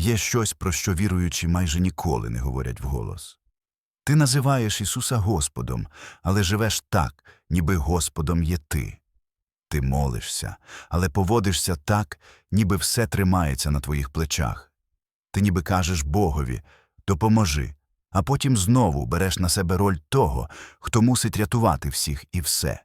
Є щось, про що віруючі майже ніколи не говорять вголос. Ти називаєш Ісуса Господом, але живеш так, ніби Господом є ти. Ти молишся, але поводишся так, ніби все тримається на твоїх плечах. Ти ніби кажеш Богові допоможи, а потім знову береш на себе роль того, хто мусить рятувати всіх і все.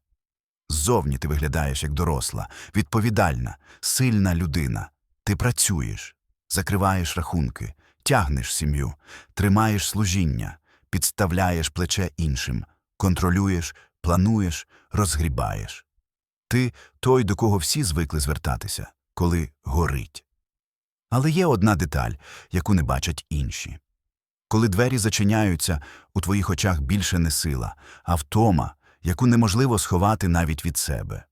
Ззовні ти виглядаєш як доросла, відповідальна, сильна людина. Ти працюєш, закриваєш рахунки, тягнеш сім'ю, тримаєш служіння, підставляєш плече іншим, контролюєш, плануєш, розгрібаєш. Ти той, до кого всі звикли звертатися, коли горить. Але є одна деталь, яку не бачать інші. Коли двері зачиняються, у твоїх очах більше не сила, а втома, яку неможливо сховати навіть від себе.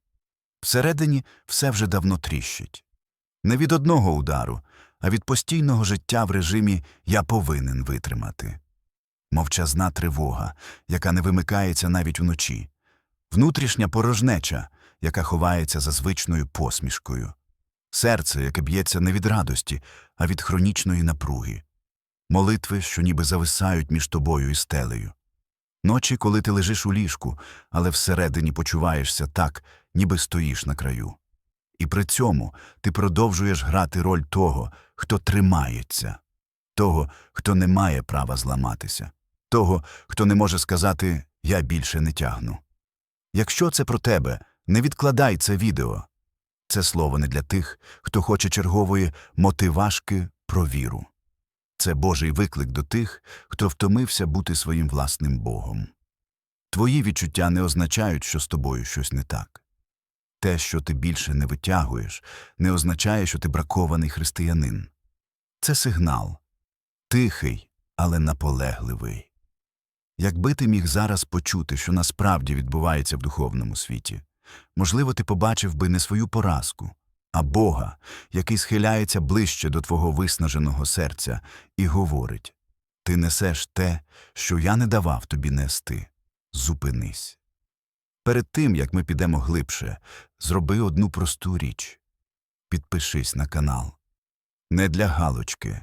Всередині все вже давно тріщить. Не від одного удару, а від постійного життя в режимі я повинен витримати. Мовчазна тривога, яка не вимикається навіть уночі, внутрішня порожнеча, яка ховається за звичною посмішкою, серце, яке б'ється не від радості, а від хронічної напруги, молитви, що ніби зависають між тобою і стелею. Ночі, коли ти лежиш у ліжку, але всередині почуваєшся так, ніби стоїш на краю. І при цьому ти продовжуєш грати роль того, хто тримається, того, хто не має права зламатися, того, хто не може сказати Я більше не тягну. Якщо це про тебе, не відкладай це відео. Це слово не для тих, хто хоче чергової мотивашки про віру. Це Божий виклик до тих, хто втомився бути своїм власним Богом. Твої відчуття не означають, що з тобою щось не так. Те, що ти більше не витягуєш, не означає, що ти бракований християнин. Це сигнал тихий, але наполегливий. Якби ти міг зараз почути, що насправді відбувається в духовному світі, можливо, ти побачив би не свою поразку, а Бога, який схиляється ближче до твого виснаженого серця і говорить Ти несеш те, що я не давав тобі нести. Зупинись. Перед тим, як ми підемо глибше, зроби одну просту річ підпишись на канал. Не для галочки,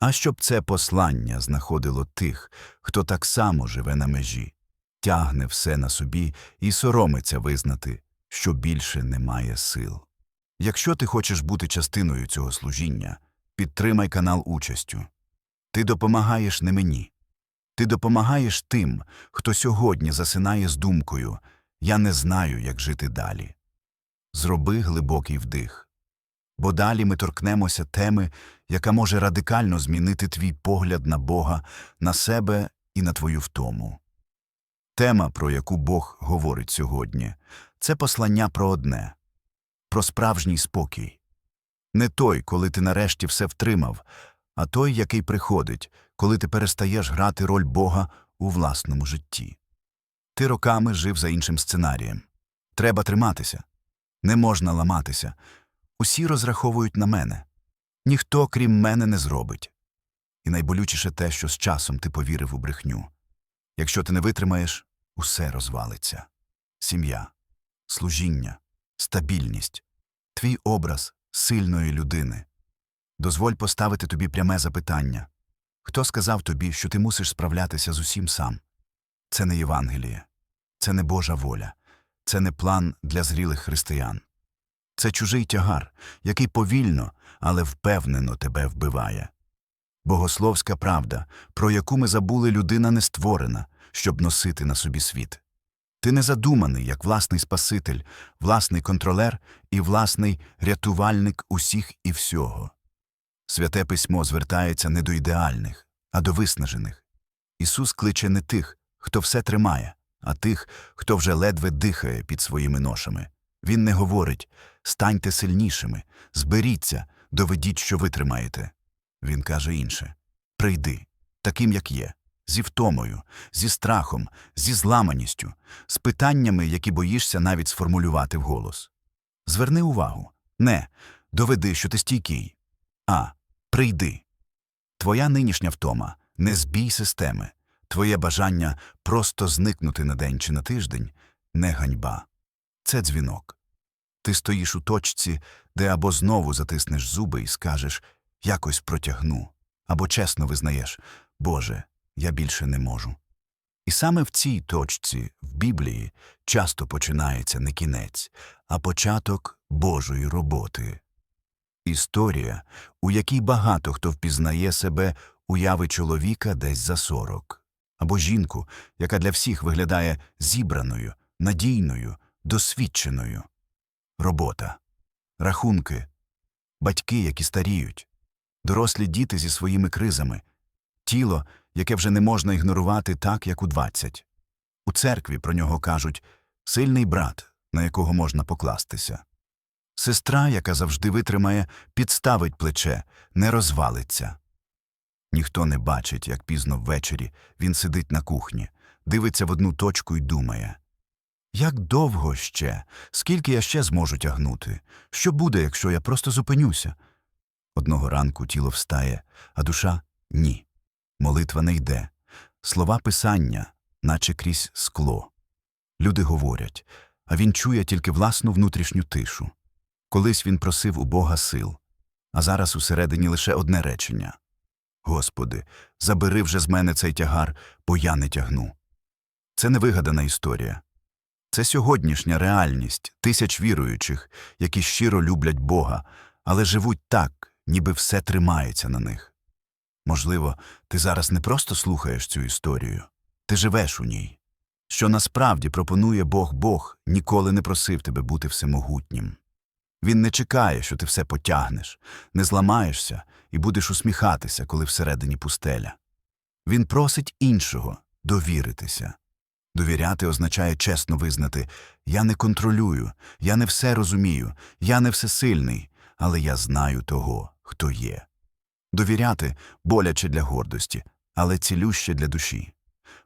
а щоб це послання знаходило тих, хто так само живе на межі, тягне все на собі і соромиться визнати, що більше немає сил. Якщо ти хочеш бути частиною цього служіння, підтримай канал участю. Ти допомагаєш не мені. Ти допомагаєш тим, хто сьогодні засинає з думкою Я не знаю, як жити далі. Зроби глибокий вдих. Бо далі ми торкнемося теми, яка може радикально змінити твій погляд на Бога, на себе і на твою втому. Тема, про яку Бог говорить сьогодні, це послання про одне про справжній спокій. Не той, коли ти нарешті все втримав, а той, який приходить, коли ти перестаєш грати роль Бога у власному житті. Ти роками жив за іншим сценарієм. Треба триматися. Не можна ламатися. Усі розраховують на мене. Ніхто, крім мене, не зробить. І найболючіше те, що з часом ти повірив у брехню. Якщо ти не витримаєш, усе розвалиться. Сім'я, служіння, стабільність, твій образ сильної людини. Дозволь поставити тобі пряме запитання хто сказав тобі, що ти мусиш справлятися з усім сам? Це не Євангеліє, це не Божа воля, це не план для зрілих християн. Це чужий тягар, який повільно, але впевнено тебе вбиває. Богословська правда, про яку ми забули, людина не створена, щоб носити на собі світ. Ти не задуманий як власний Спаситель, власний контролер і власний рятувальник усіх і всього. Святе письмо звертається не до ідеальних, а до виснажених. Ісус кличе не тих, хто все тримає, а тих, хто вже ледве дихає під своїми ношами. Він не говорить станьте сильнішими, зберіться, доведіть, що ви тримаєте. Він каже інше прийди, таким, як є, зі втомою, зі страхом, зі зламаністю, з питаннями, які боїшся навіть сформулювати вголос. Зверни увагу не доведи, що ти стійкий, а прийди. Твоя нинішня втома не збій системи, твоє бажання просто зникнути на день чи на тиждень не ганьба. Це дзвінок. Ти стоїш у точці, де або знову затиснеш зуби і скажеш якось протягну. Або чесно визнаєш Боже, я більше не можу. І саме в цій точці в Біблії часто починається не кінець, а початок Божої роботи. Історія, у якій багато хто впізнає себе уяви чоловіка десь за сорок, або жінку, яка для всіх виглядає зібраною, надійною, досвідченою. Робота, рахунки, батьки, які старіють, дорослі діти зі своїми кризами, тіло, яке вже не можна ігнорувати так, як у двадцять. У церкві про нього кажуть сильний брат, на якого можна покластися. Сестра, яка завжди витримає, підставить плече, не розвалиться. Ніхто не бачить, як пізно ввечері він сидить на кухні, дивиться в одну точку і думає Як довго ще, скільки я ще зможу тягнути? Що буде, якщо я просто зупинюся? Одного ранку тіло встає, а душа ні. Молитва не йде. Слова писання, наче крізь скло. Люди говорять, а він чує тільки власну внутрішню тишу. Колись він просив у Бога сил, а зараз усередині лише одне речення Господи, забери вже з мене цей тягар, бо я не тягну. Це не вигадана історія. Це сьогоднішня реальність тисяч віруючих, які щиро люблять Бога, але живуть так, ніби все тримається на них. Можливо, ти зараз не просто слухаєш цю історію, ти живеш у ній. Що насправді пропонує Бог Бог ніколи не просив тебе бути всемогутнім. Він не чекає, що ти все потягнеш, не зламаєшся і будеш усміхатися, коли всередині пустеля. Він просить іншого довіритися. Довіряти означає чесно визнати я не контролюю, я не все розумію, я не всесильний, але я знаю того, хто є. Довіряти боляче для гордості, але цілюще для душі.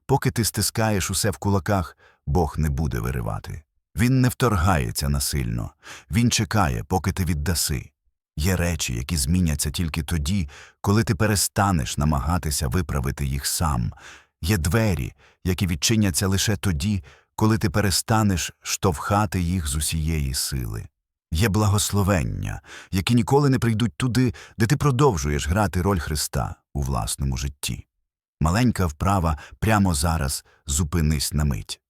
Поки ти стискаєш усе в кулаках, Бог не буде виривати. Він не вторгається насильно, він чекає, поки ти віддаси. Є речі, які зміняться тільки тоді, коли ти перестанеш намагатися виправити їх сам. Є двері, які відчиняться лише тоді, коли ти перестанеш штовхати їх з усієї сили. Є благословення, які ніколи не прийдуть туди, де ти продовжуєш грати роль Христа у власному житті. Маленька вправа прямо зараз зупинись на мить.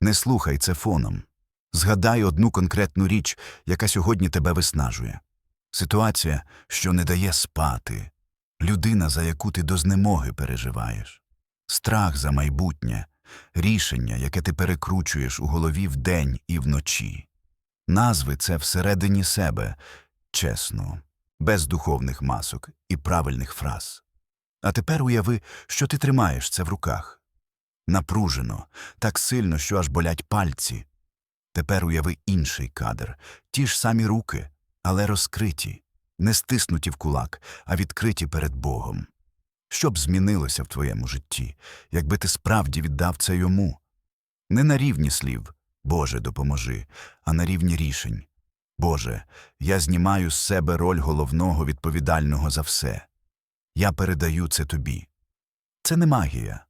Не слухай це фоном. Згадай одну конкретну річ, яка сьогодні тебе виснажує. Ситуація, що не дає спати, людина, за яку ти до знемоги переживаєш, страх за майбутнє, рішення, яке ти перекручуєш у голові вдень і вночі. Назви це всередині себе, чесно, без духовних масок і правильних фраз. А тепер уяви, що ти тримаєш це в руках. Напружено, так сильно, що аж болять пальці. Тепер уяви інший кадр, ті ж самі руки, але розкриті, не стиснуті в кулак, а відкриті перед Богом. Що б змінилося в твоєму житті, якби ти справді віддав це йому? Не на рівні слів Боже, допоможи, а на рівні рішень. Боже, я знімаю з себе роль головного відповідального за все. Я передаю це тобі. Це не магія,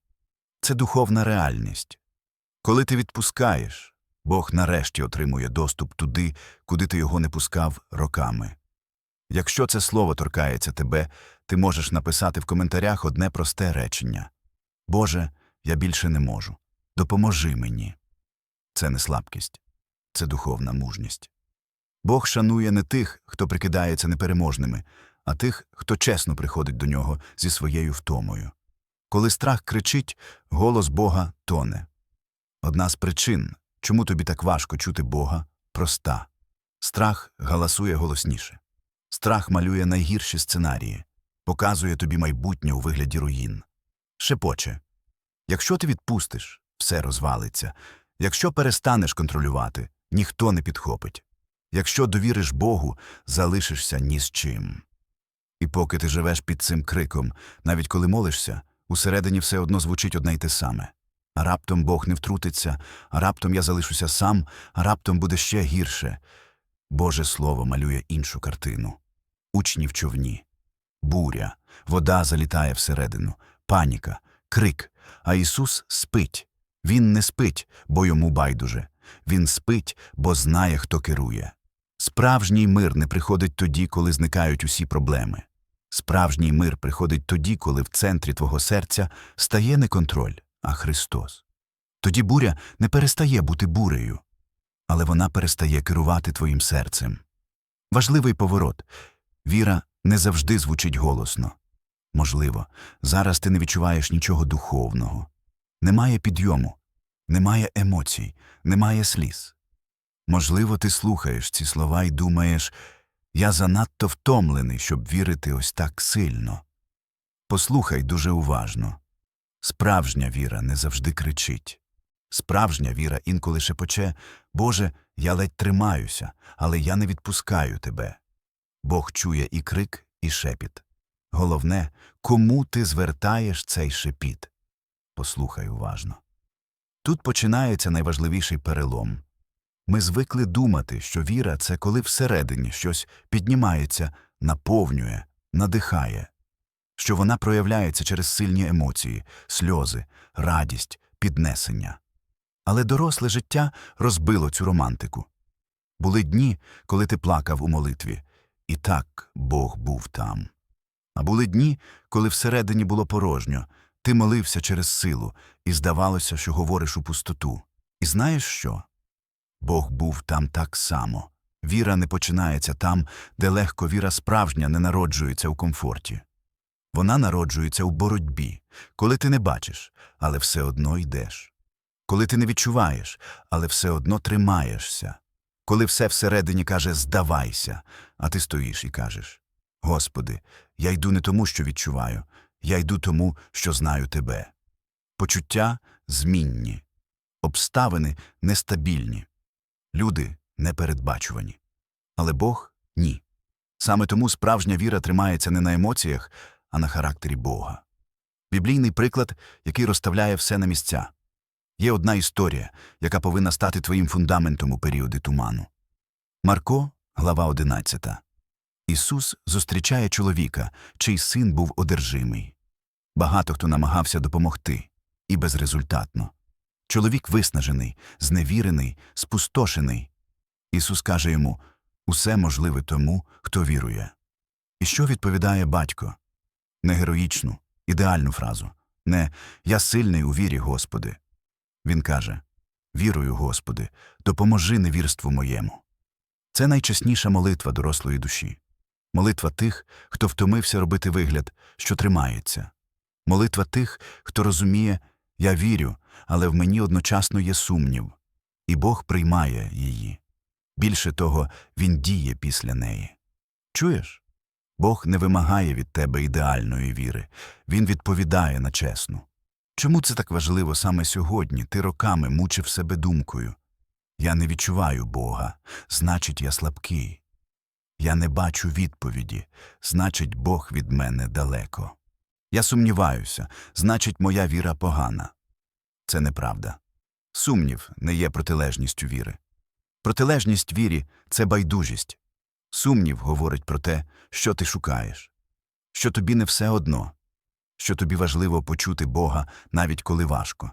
це духовна реальність. Коли ти відпускаєш, Бог нарешті отримує доступ туди, куди ти його не пускав роками. Якщо це слово торкається тебе, ти можеш написати в коментарях одне просте речення Боже, я більше не можу. Допоможи мені. Це не слабкість, це духовна мужність. Бог шанує не тих, хто прикидається непереможними, а тих, хто чесно приходить до нього зі своєю втомою. Коли страх кричить, голос Бога тоне. Одна з причин, чому тобі так важко чути Бога, проста. Страх галасує голосніше. Страх малює найгірші сценарії, показує тобі майбутнє у вигляді руїн. Шепоче. Якщо ти відпустиш, все розвалиться. Якщо перестанеш контролювати, ніхто не підхопить. Якщо довіриш Богу, залишишся ні з чим. І поки ти живеш під цим криком, навіть коли молишся, усередині все одно звучить одне й те саме. Раптом Бог не втрутиться, раптом я залишуся сам, раптом буде ще гірше. Боже Слово малює іншу картину. Учні в човні. Буря, вода залітає всередину, паніка, крик, а Ісус спить. Він не спить, бо йому байдуже. Він спить, бо знає, хто керує. Справжній мир не приходить тоді, коли зникають усі проблеми. Справжній мир приходить тоді, коли в центрі твого серця стає не контроль, а Христос. Тоді буря не перестає бути бурею, але вона перестає керувати твоїм серцем. Важливий поворот. Віра не завжди звучить голосно. Можливо, зараз ти не відчуваєш нічого духовного. Немає підйому, немає емоцій, немає сліз. Можливо, ти слухаєш ці слова і думаєш, я занадто втомлений, щоб вірити ось так сильно. Послухай дуже уважно. Справжня віра не завжди кричить. Справжня віра інколи шепоче Боже, я ледь тримаюся, але я не відпускаю тебе. Бог чує і крик, і шепіт. Головне, кому ти звертаєш цей шепіт. Послухай уважно. Тут починається найважливіший перелом. Ми звикли думати, що віра це коли всередині щось піднімається, наповнює, надихає, що вона проявляється через сильні емоції, сльози, радість, піднесення. Але доросле життя розбило цю романтику. Були дні, коли ти плакав у молитві, і так Бог був там. А були дні, коли всередині було порожньо, ти молився через силу, і здавалося, що говориш у пустоту. І знаєш що? Бог був там так само. Віра не починається там, де легко віра справжня не народжується у комфорті. Вона народжується у боротьбі, коли ти не бачиш, але все одно йдеш. Коли ти не відчуваєш, але все одно тримаєшся. Коли все всередині каже здавайся, а ти стоїш і кажеш Господи, я йду не тому, що відчуваю, я йду тому, що знаю тебе. Почуття змінні, обставини нестабільні, люди непередбачувані. Але Бог ні. Саме тому справжня віра тримається не на емоціях, а на характері Бога. Біблійний приклад, який розставляє все на місця. Є одна історія, яка повинна стати твоїм фундаментом у періоди туману. Марко, глава 11. Ісус зустрічає чоловіка, чий син був одержимий. Багато хто намагався допомогти, і безрезультатно. Чоловік виснажений, зневірений, спустошений. Ісус каже йому усе можливе тому, хто вірує. І що відповідає батько? Не героїчну, ідеальну фразу. Не Я сильний у вірі, Господи. Він каже Вірую, Господи, допоможи невірству моєму. Це найчесніша молитва дорослої душі. Молитва тих, хто втомився робити вигляд, що тримається. Молитва тих, хто розуміє, я вірю, але в мені одночасно є сумнів, і Бог приймає її. Більше того, Він діє після неї. Чуєш? Бог не вимагає від тебе ідеальної віри, Він відповідає на чесну. Чому це так важливо саме сьогодні? Ти роками мучив себе думкою. Я не відчуваю Бога, значить, я слабкий. Я не бачу відповіді, значить, Бог від мене далеко. Я сумніваюся, значить, моя віра погана. Це неправда. Сумнів не є протилежністю віри. Протилежність вірі це байдужість. Сумнів говорить про те, що ти шукаєш, що тобі не все одно, що тобі важливо почути Бога, навіть коли важко.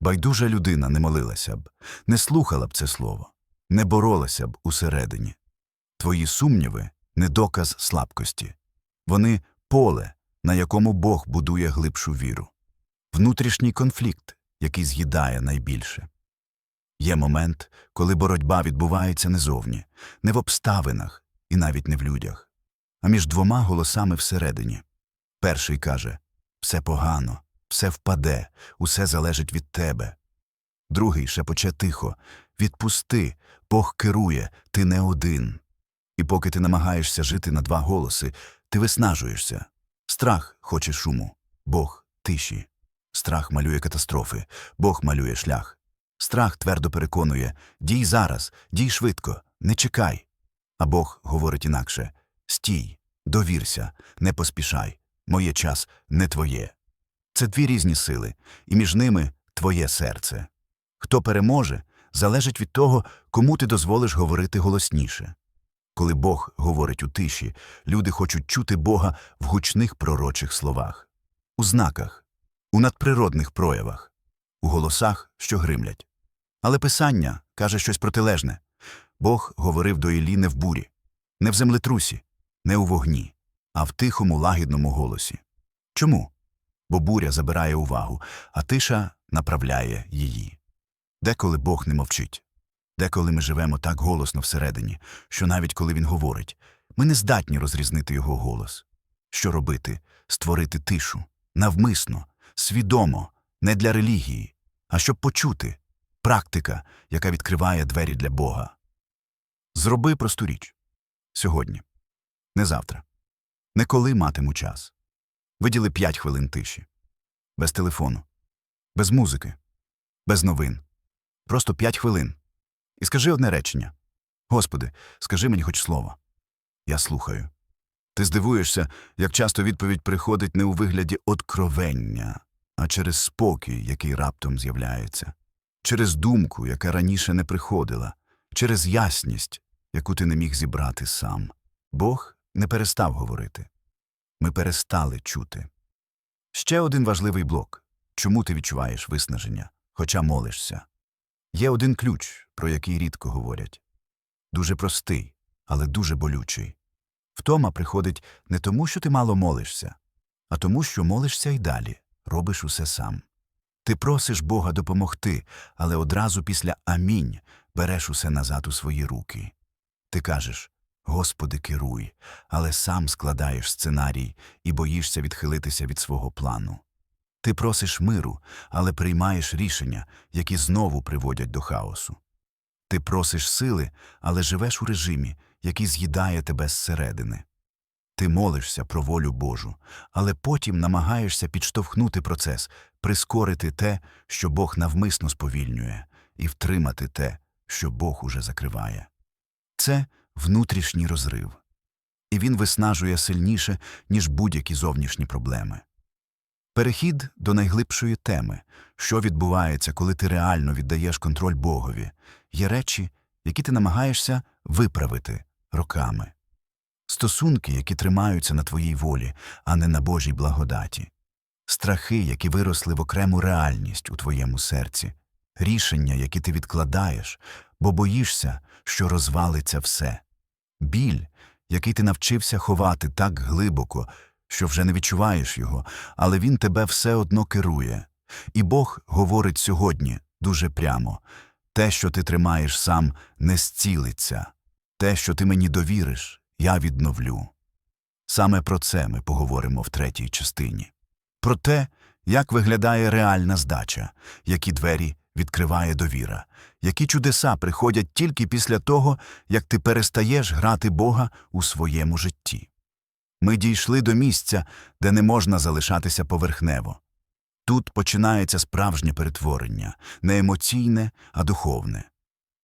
Байдужа людина не молилася б, не слухала б це слово, не боролася б усередині. Твої сумніви не доказ слабкості. Вони поле, на якому Бог будує глибшу віру. Внутрішній конфлікт, який з'їдає найбільше. Є момент, коли боротьба відбувається не зовні, не в обставинах і навіть не в людях, а між двома голосами всередині. Перший каже все погано, все впаде, усе залежить від тебе. Другий шепоче тихо Відпусти, Бог керує, ти не один. І поки ти намагаєшся жити на два голоси, ти виснажуєшся. Страх хоче шуму, Бог тиші. Страх малює катастрофи, Бог малює шлях. Страх твердо переконує дій зараз, дій швидко, не чекай. А Бог говорить інакше стій, довірся, не поспішай, моє час не твоє. Це дві різні сили, і між ними твоє серце. Хто переможе, залежить від того, кому ти дозволиш говорити голосніше. Коли Бог говорить у тиші, люди хочуть чути Бога в гучних пророчих словах, у знаках, у надприродних проявах, у голосах, що гримлять. Але Писання каже щось протилежне. Бог говорив до Іллі не в бурі, не в землетрусі, не у вогні. а в тихому лагідному голосі. Чому? Бо буря забирає увагу, а тиша направляє її. Деколи Бог не мовчить. Деколи ми живемо так голосно всередині, що навіть коли він говорить, ми не здатні розрізнити його голос. Що робити? Створити тишу, навмисно, свідомо, не для релігії, а щоб почути практика, яка відкриває двері для Бога. Зроби просту річ сьогодні, не завтра, не коли матиму час. Виділи п'ять хвилин тиші, без телефону, без музики, без новин. Просто п'ять хвилин. І скажи одне речення Господи, скажи мені хоч слово. Я слухаю. Ти здивуєшся, як часто відповідь приходить не у вигляді откровення, а через спокій, який раптом з'являється, через думку, яка раніше не приходила, через ясність, яку ти не міг зібрати сам. Бог не перестав говорити. Ми перестали чути. Ще один важливий блок чому ти відчуваєш виснаження, хоча молишся. Є один ключ, про який рідко говорять. Дуже простий, але дуже болючий. Втома приходить не тому, що ти мало молишся, а тому, що молишся й далі, робиш усе сам. Ти просиш Бога допомогти, але одразу після амінь береш усе назад у свої руки. Ти кажеш Господи, керуй, але сам складаєш сценарій і боїшся відхилитися від свого плану. Ти просиш миру, але приймаєш рішення, які знову приводять до хаосу. Ти просиш сили, але живеш у режимі, який з'їдає тебе зсередини. Ти молишся про волю Божу, але потім намагаєшся підштовхнути процес, прискорити те, що Бог навмисно сповільнює, і втримати те, що Бог уже закриває. Це внутрішній розрив, і він виснажує сильніше, ніж будь-які зовнішні проблеми. Перехід до найглибшої теми, що відбувається, коли ти реально віддаєш контроль Богові, є речі, які ти намагаєшся виправити роками. Стосунки, які тримаються на твоїй волі, а не на Божій благодаті, страхи, які виросли в окрему реальність у твоєму серці, рішення, які ти відкладаєш, бо боїшся, що розвалиться все, біль, який ти навчився ховати так глибоко, що вже не відчуваєш його, але він тебе все одно керує. І Бог говорить сьогодні дуже прямо. Те, що ти тримаєш сам, не зцілиться, те, що ти мені довіриш, я відновлю. Саме про це ми поговоримо в третій частині. Про те, як виглядає реальна здача, які двері відкриває довіра, які чудеса приходять тільки після того, як ти перестаєш грати Бога у своєму житті. Ми дійшли до місця, де не можна залишатися поверхнево. Тут починається справжнє перетворення, не емоційне, а духовне.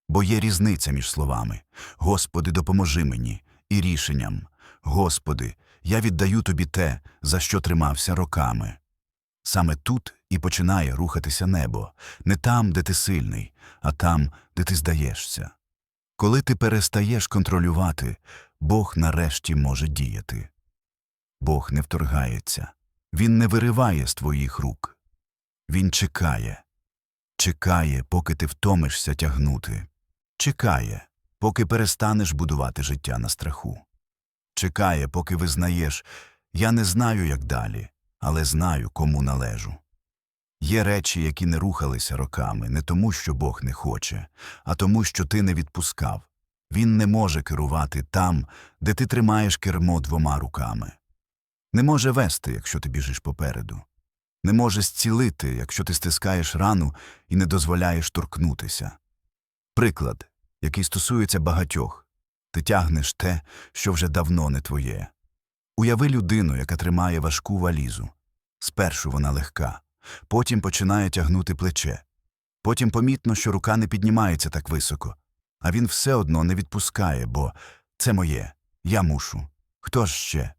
Бо є різниця між словами Господи, допоможи мені, і рішенням Господи, я віддаю тобі те, за що тримався роками. Саме тут і починає рухатися небо, не там, де ти сильний, а там, де ти здаєшся. Коли ти перестаєш контролювати, Бог нарешті може діяти. Бог не вторгається, Він не вириває з твоїх рук. Він чекає, чекає, поки ти втомишся тягнути, чекає, поки перестанеш будувати життя на страху. Чекає, поки визнаєш я не знаю, як далі, але знаю, кому належу. Є речі, які не рухалися роками, не тому, що Бог не хоче, а тому, що ти не відпускав. Він не може керувати там, де ти тримаєш кермо двома руками. Не може вести, якщо ти біжиш попереду. Не може зцілити, якщо ти стискаєш рану і не дозволяєш торкнутися. Приклад, який стосується багатьох ти тягнеш те, що вже давно не твоє. Уяви людину, яка тримає важку валізу. Спершу вона легка, потім починає тягнути плече. Потім помітно, що рука не піднімається так високо, а він все одно не відпускає, бо це моє, я мушу. Хто ж ще?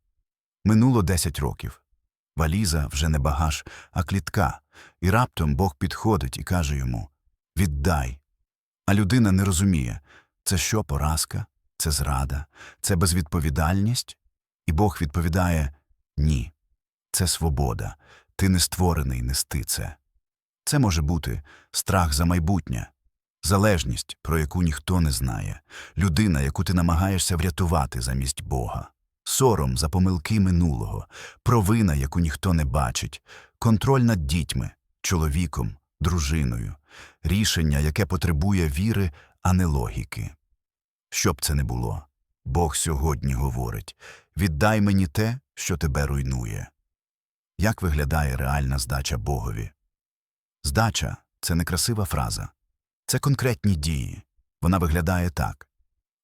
Минуло десять років. Валіза вже не багаж, а клітка, і раптом Бог підходить і каже йому Віддай. А людина не розуміє це що поразка, це зрада, це безвідповідальність? І Бог відповідає Ні, це свобода, ти не створений нести це. Це може бути страх за майбутнє, залежність, про яку ніхто не знає, людина, яку ти намагаєшся врятувати замість Бога. сором за помилки минулого, провина, яку ніхто не бачить, контроль над дітьми, чоловіком, дружиною, рішення, яке потребує віри, а не логіки. Що б це не було, Бог сьогодні говорить віддай мені те, що тебе руйнує. Як виглядає реальна здача Богові? Здача це не красива фраза, це конкретні дії. Вона виглядає так.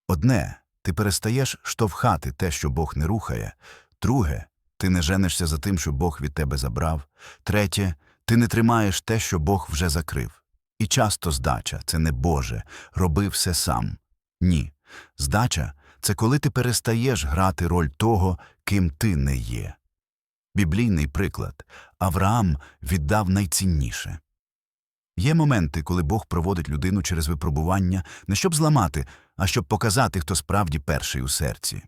Одне, ти перестаєш штовхати те, що Бог не рухає. Друге, ти не женишся за тим, що Бог від тебе забрав. Третє, ти не тримаєш те, що Бог вже закрив. І часто здача це не Боже, роби все сам. Ні. Здача це коли ти перестаєш грати роль того, ким ти не є. Біблійний приклад Авраам віддав найцінніше. Є моменти, коли Бог проводить людину через випробування не щоб зламати, а щоб показати, хто справді перший у серці.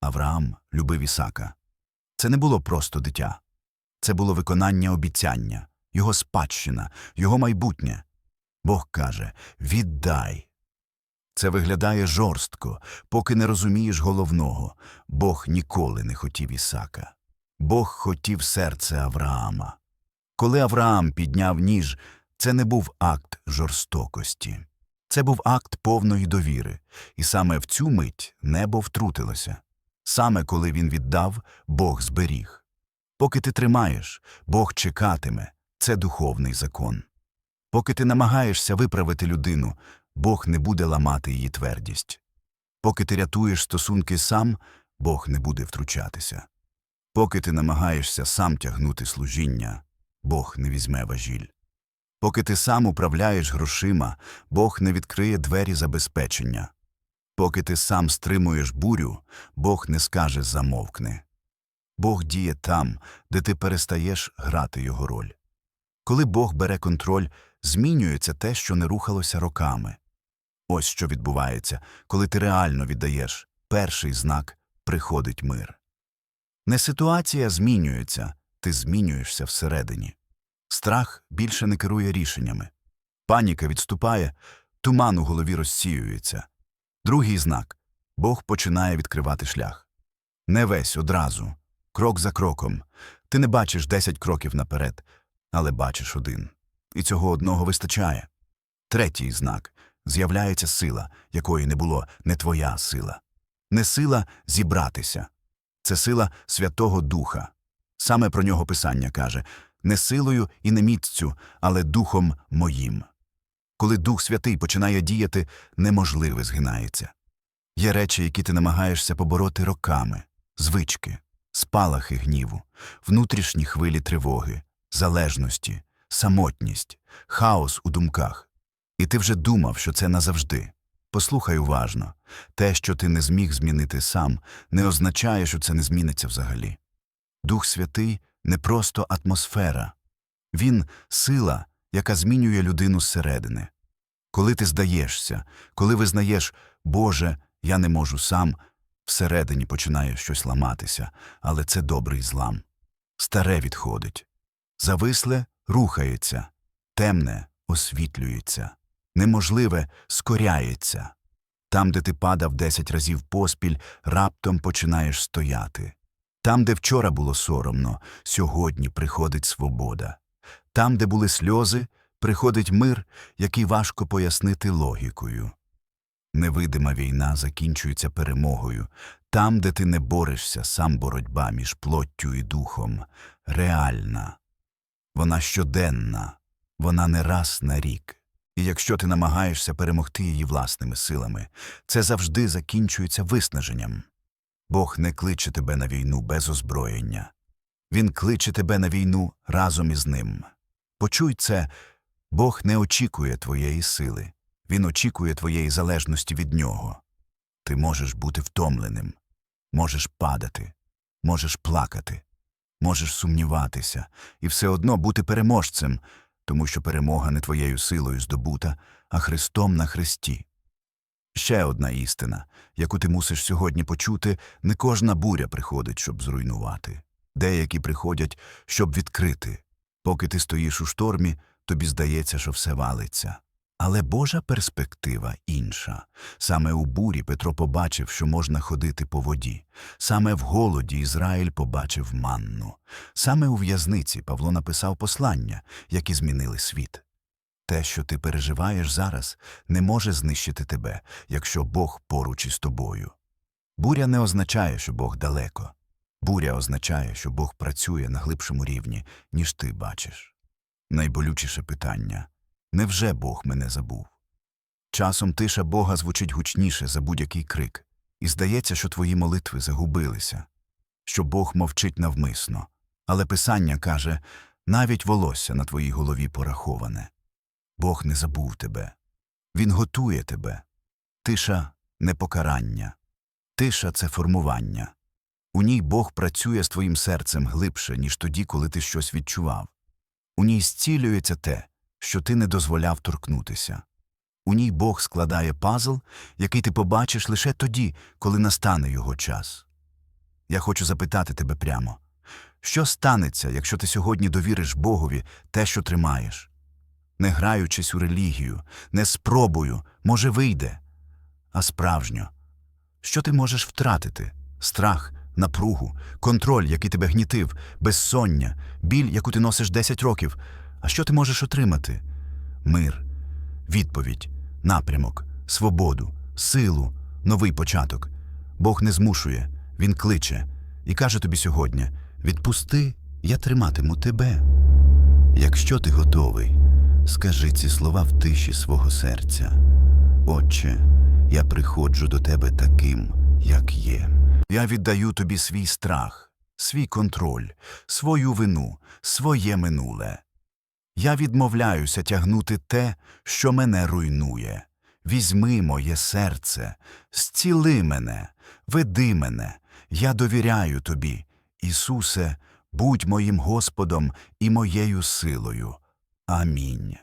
Авраам любив Ісака. Це не було просто дитя. Це було виконання обіцяння, його спадщина, його майбутнє. Бог каже віддай. Це виглядає жорстко, поки не розумієш головного. Бог ніколи не хотів Ісака. Бог хотів серце Авраама. Коли Авраам підняв ніж, це не був акт жорстокості. Це був акт повної довіри, і саме в цю мить небо втрутилося. Саме коли він віддав, Бог зберіг. Поки ти тримаєш, Бог чекатиме це духовний закон. Поки ти намагаєшся виправити людину, Бог не буде ламати її твердість. Поки ти рятуєш стосунки сам, Бог не буде втручатися. Поки ти намагаєшся сам тягнути служіння, Бог не візьме важіль. Поки ти сам управляєш грошима, Бог не відкриє двері забезпечення. Поки ти сам стримуєш бурю, Бог не скаже замовкни. Бог діє там, де ти перестаєш грати його роль. Коли Бог бере контроль, змінюється те, що не рухалося роками. Ось що відбувається, коли ти реально віддаєш перший знак приходить мир. Не ситуація змінюється, ти змінюєшся всередині. Страх більше не керує рішеннями. Паніка відступає, туман у голові розсіюється. Другий знак Бог починає відкривати шлях. Не весь одразу, крок за кроком. Ти не бачиш десять кроків наперед, але бачиш один. І цього одного вистачає. Третій знак з'являється сила, якої не було не твоя сила. Не сила зібратися. Це сила Святого Духа. Саме про нього Писання каже не силою і не міццю, але духом моїм. Коли Дух Святий починає діяти, неможливе згинається. Є речі, які ти намагаєшся побороти роками, звички, спалахи гніву, внутрішні хвилі тривоги, залежності, самотність, хаос у думках. І ти вже думав, що це назавжди. Послухай уважно те, що ти не зміг змінити сам, не означає, що це не зміниться взагалі. Дух Святий не просто атмосфера, він сила, яка змінює людину зсередини. Коли ти здаєшся, коли визнаєш, Боже, я не можу сам, всередині починає щось ламатися, але це добрий злам. Старе відходить. Зависле рухається, темне освітлюється, неможливе скоряється. Там, де ти падав десять разів поспіль, раптом починаєш стояти. Там, де вчора було соромно, сьогодні приходить свобода. Там, де були сльози, приходить мир, який важко пояснити логікою. Невидима війна закінчується перемогою. Там, де ти не борешся, сам боротьба між плоттю і духом, реальна. Вона щоденна, вона не раз на рік. І якщо ти намагаєшся перемогти її власними силами, це завжди закінчується виснаженням. Бог не кличе тебе на війну без озброєння. Він кличе тебе на війну разом із ним. Почуй це, Бог не очікує твоєї сили, Він очікує твоєї залежності від нього. Ти можеш бути втомленим, можеш падати, можеш плакати, можеш сумніватися і все одно бути переможцем, тому що перемога не твоєю силою здобута, а Христом на хресті. Ще одна істина, яку ти мусиш сьогодні почути, не кожна буря приходить, щоб зруйнувати. Деякі приходять, щоб відкрити. Поки ти стоїш у штормі, тобі здається, що все валиться. Але Божа перспектива інша. Саме у бурі Петро побачив, що можна ходити по воді. Саме в голоді Ізраїль побачив манну. Саме у в'язниці Павло написав послання, які змінили світ. Те, що ти переживаєш зараз, не може знищити тебе, якщо Бог поруч із тобою. Буря не означає, що Бог далеко. Буря означає, що Бог працює на глибшому рівні, ніж ти бачиш. Найболючіше питання невже Бог мене забув? Часом тиша Бога звучить гучніше за будь-який крик, і здається, що твої молитви загубилися, що Бог мовчить навмисно. Але Писання каже навіть волосся на твоїй голові пораховане. Бог не забув тебе. Він готує тебе. Тиша не покарання. Тиша це формування. У ній Бог працює з твоїм серцем глибше, ніж тоді, коли ти щось відчував. У ній зцілюється те, що ти не дозволяв торкнутися. У ній Бог складає пазл, який ти побачиш лише тоді, коли настане його час. Я хочу запитати тебе прямо що станеться, якщо ти сьогодні довіриш Богові те, що тримаєш? Не граючись у релігію, не спробою, може, вийде, а справжньо. Що ти можеш втратити? Страх, напругу, контроль, який тебе гнітив, безсоння, біль, яку ти носиш 10 років. А що ти можеш отримати? Мир, відповідь, напрямок, свободу, силу, новий початок. Бог не змушує, Він кличе і каже тобі сьогодні: відпусти, я триматиму тебе. Якщо ти готовий, скажи ці слова в тиші свого серця. Отче, я приходжу до тебе таким, як є. Я віддаю тобі свій страх, свій контроль, свою вину, своє минуле. Я відмовляюся тягнути те, що мене руйнує. Візьми моє серце, зціли мене, веди мене, я довіряю тобі. Ісусе, будь моїм Господом і моєю силою. Амінь.